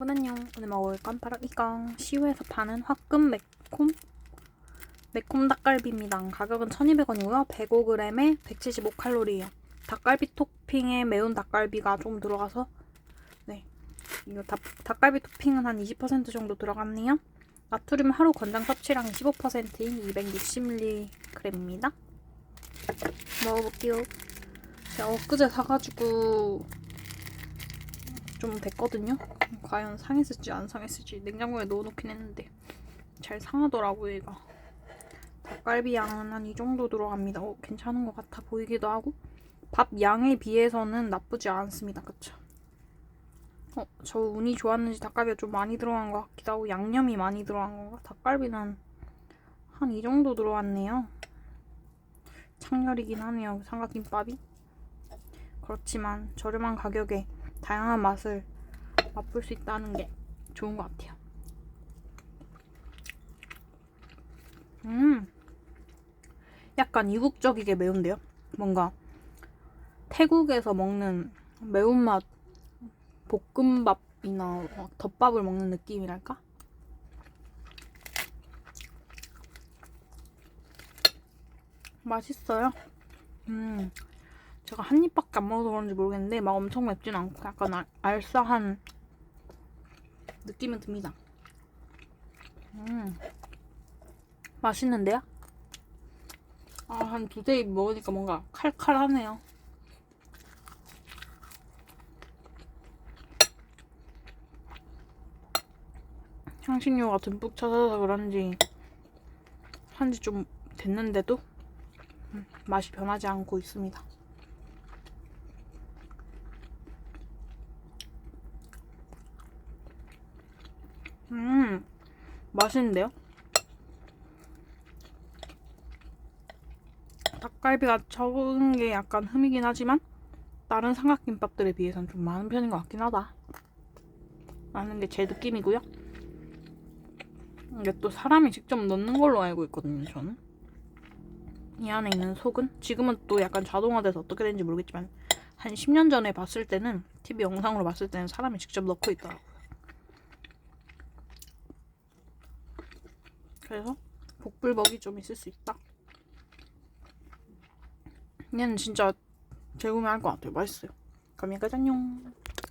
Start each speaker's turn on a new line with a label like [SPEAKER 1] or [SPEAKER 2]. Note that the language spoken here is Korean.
[SPEAKER 1] 여러분 안녕 오늘 먹을 건 이건 시우에서 파는 화끈 매콤 매콤 닭갈비입니다. 가격은 1200원이고요. 105g에 175칼로리예요. 닭갈비 토핑에 매운 닭갈비가 좀 들어가서 네. 이거 닭, 닭갈비 토핑은 한 20% 정도 들어갔네요. 나트륨 하루 권장 섭취량 15%인 260mg입니다. 먹어볼게요. 제가 엊그제 사가지고 좀 됐거든요. 과연 상했을지 안 상했을지 냉장고에 넣어놓긴 했는데 잘 상하더라고요 얘가. 닭갈비 양은 한 이 정도 들어갑니다. 어, 괜찮은 것 같아 보이기도 하고 밥 양에 비해서는 나쁘지 않습니다. 그쵸? 어, 저 운이 좋았는지 닭갈비가 좀 많이 들어간 것 같기도 하고 양념이 많이 들어간 건가? 닭갈비는 한 이 정도 들어왔네요. 창렬이긴 하네요. 삼각김밥이. 그렇지만 저렴한 가격에 다양한 맛을 맛볼 수 있다는 게 좋은 것 같아요. 음, 약간 이국적이게 매운데요? 뭔가 태국에서 먹는 매운맛 볶음밥이나 막 덮밥을 먹는 느낌이랄까? 맛있어요. 음. 제가 한 입밖에 안 먹어서 그런지 모르겠는데 막 엄청 맵진 않고 약간 알, 알싸한 느낌은 듭니다. 음, 맛있는데요? 아, 한 두세 입 먹으니까 뭔가 칼칼하네요. 향신료가 듬뿍 찾아서 그런지 한지 좀 됐는데도 음, 맛이 변하지 않고 있습니다. 음, 맛있는데요? 닭갈비가 적은 게 약간 흠이긴 하지만 다른 삼각김밥들에 비해서는 좀 많은 편인 것 같긴 하다. 라는 게제 느낌이고요. 이게 또 사람이 직접 넣는 걸로 알고 있거든요, 저는. 이 안에 있는 속은 지금은 또 약간 자동화돼서 어떻게 되는지 모르겠지만 한 10년 전에 봤을 때는 TV 영상으로 봤을 때는 사람이 직접 넣고 있더라고 그래서 복불복이 좀 있을 수 있다. 얘는 진짜 재구매할 것 같아요. 맛있어요. 여기까지 안녕.